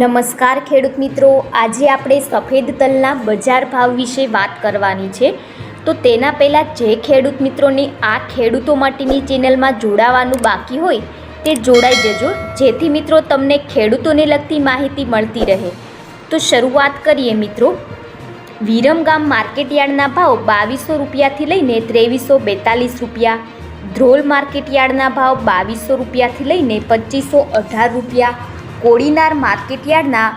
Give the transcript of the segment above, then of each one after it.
નમસ્કાર ખેડૂત મિત્રો. આજે આપણે સફેદ તલના બજાર ભાવ વિશે વાત કરવાની છે. તો તેના પહેલાં જે ખેડૂત મિત્રોને આ ખેડૂતો માટેની ચેનલમાં જોડાવાનું બાકી હોય તે જોડાઈ જજો. જેથી મિત્રો તમને ખેડૂતોને લગતી માહિતી મળતી રહે. તો શરૂઆત કરીએ મિત્રો. વિરમગામ માર્કેટયાર્ડના ભાવ બાવીસો રૂપિયાથી લઈને ત્રેવીસો બેતાલીસ રૂપિયા. ધ્રોલ માર્કેટયાર્ડના ભાવ બાવીસો રૂપિયાથી લઈને પચીસો અઢાર રૂપિયા. કોડીનાર માર્કેટયાર્ડના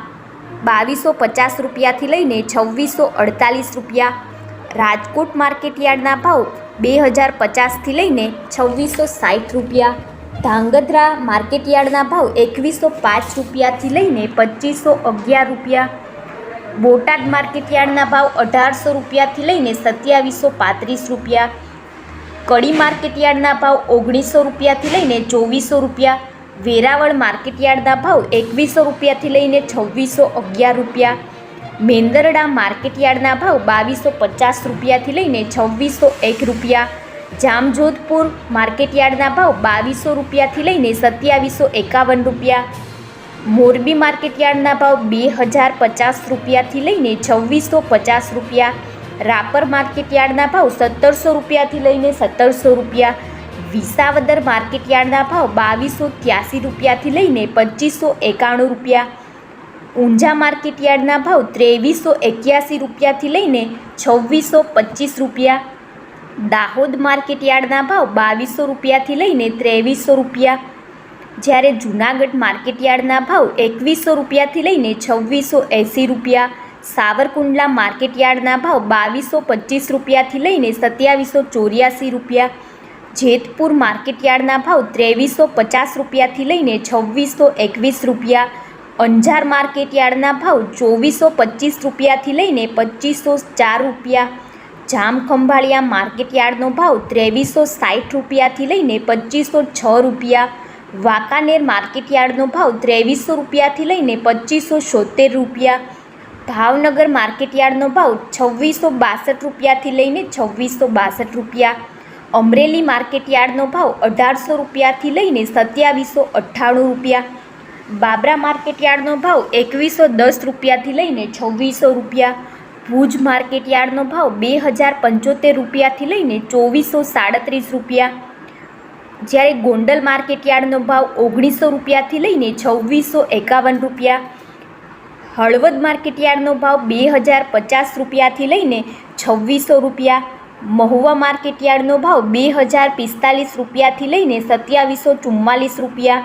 બાવીસો પચાસ રૂપિયાથી લઈને છવ્વીસો અડતાલીસ રૂપિયા, રાજકોટ માર્કેટયાર્ડના ભાવ બે હજાર પચાસથી લઈને છવ્વીસો સાઠ રૂપિયા, ધાંગધ્રા માર્કેટયાર્ડના ભાવ એકવીસો પાંચ રૂપિયાથી લઈને પચીસો અગિયાર રૂપિયા, બોટાદ માર્કેટયાર્ડના ભાવ અઢારસો રૂપિયાથી લઈને સત્યાવીસો પાંત્રીસ રૂપિયા, કડી માર્કેટયાર્ડના ભાવ ઓગણીસો રૂપિયાથી લઈને ચોવીસો રૂપિયા વેરાવળ માર્કેટયાર્ડના ભાવ એકવીસો રૂપિયાથી લઈને છવ્વીસો અગિયાર રૂપિયા. મેંદરડા માર્કેટયાર્ડના ભાવ બાવીસો પચાસ રૂપિયાથી લઈને છવ્વીસો એક રૂપિયા. જામજોધપુર માર્કેટયાર્ડના ભાવ બાવીસો રૂપિયાથી લઈને સત્યાવીસો એકાવન રૂપિયા. મોરબી માર્કેટયાર્ડના ભાવ બે હજાર પચાસ રૂપિયાથી લઈને છવ્વીસો પચાસ રૂપિયા. રાપર માર્કેટયાર્ડના ભાવ સત્તરસો રૂપિયાથી લઈને સત્તરસો રૂપિયા. વિસાવદર માર્કેટયાર્ડના ભાવ બાવીસો ત્યાસી રૂપિયાથી લઈને પચીસો એકાણું રૂપિયા. ઊંઝા માર્કેટ યાર્ડના ભાવ ત્રેવીસો એક્યાસી રૂપિયાથી લઈને છવ્વીસો પચીસ રૂપિયા. દાહોદ માર્કેટ યાર્ડના ભાવ બાવીસો રૂપિયાથી લઈને ત્રેવીસો રૂપિયા. જ્યારે જૂનાગઢ માર્કેટયાર્ડના ભાવ એકવીસો રૂપિયાથી લઈને છવ્વીસો એંસી રૂપિયા. સાવરકુંડલા માર્કેટયાર્ડના ભાવ બાવીસો પચીસ રૂપિયાથી લઈને સત્યાવીસો ચોર્યાસી રૂપિયા. જેતપુર માર્કેટયાર્ડના ભાવ ત્રેવીસો પચાસ રૂપિયાથી લઈને છવ્વીસો એકવીસ રૂપિયા. અંજાર માર્કેટયાર્ડના ભાવ ચોવીસો પચીસ રૂપિયાથી લઈને પચીસો ચાર રૂપિયા. જામખંભાળિયા માર્કેટયાર્ડનો ભાવ ત્રેવીસો સાઠ રૂપિયાથી લઈને પચીસો છ રૂપિયા. વાંકાનેર માર્કેટયાર્ડનો ભાવ ત્રેવીસો રૂપિયાથી લઈને પચીસો છોતેર રૂપિયા. ભાવનગર માર્કેટયાર્ડનો ભાવ છવ્વીસો બાસઠ રૂપિયાથી લઈને છવ્વીસો બાસઠ રૂપિયા. અમરેલી માર્કેટયાર્ડનો ભાવ અઢારસો રૂપિયાથી લઈને સત્યાવીસો અઠ્ઠાણું રૂપિયા. બાબરા માર્કેટયાર્ડનો ભાવ એકવીસો દસ રૂપિયાથી લઈને છવ્વીસો રૂપિયા. ભુજ માર્કેટયાર્ડનો ભાવ બે હજાર પંચોતેર રૂપિયાથી લઈને ચોવીસો સાડત્રીસ રૂપિયા. જ્યારે ગોંડલ માર્કેટયાર્ડનો ભાવ ઓગણીસો રૂપિયાથી લઈને છવ્વીસો એકાવન રૂપિયા. હળવદ માર્કેટયાર્ડનો ભાવ બે હજાર પચાસ રૂપિયાથી લઈને છવ્વીસો રૂપિયા. મહુવા માર્કેટયાર્ડનો ભાવ બે હજાર પિસ્તાલીસ રૂપિયાથી લઈને સત્યાવીસો ચુમ્માલીસ રૂપિયા.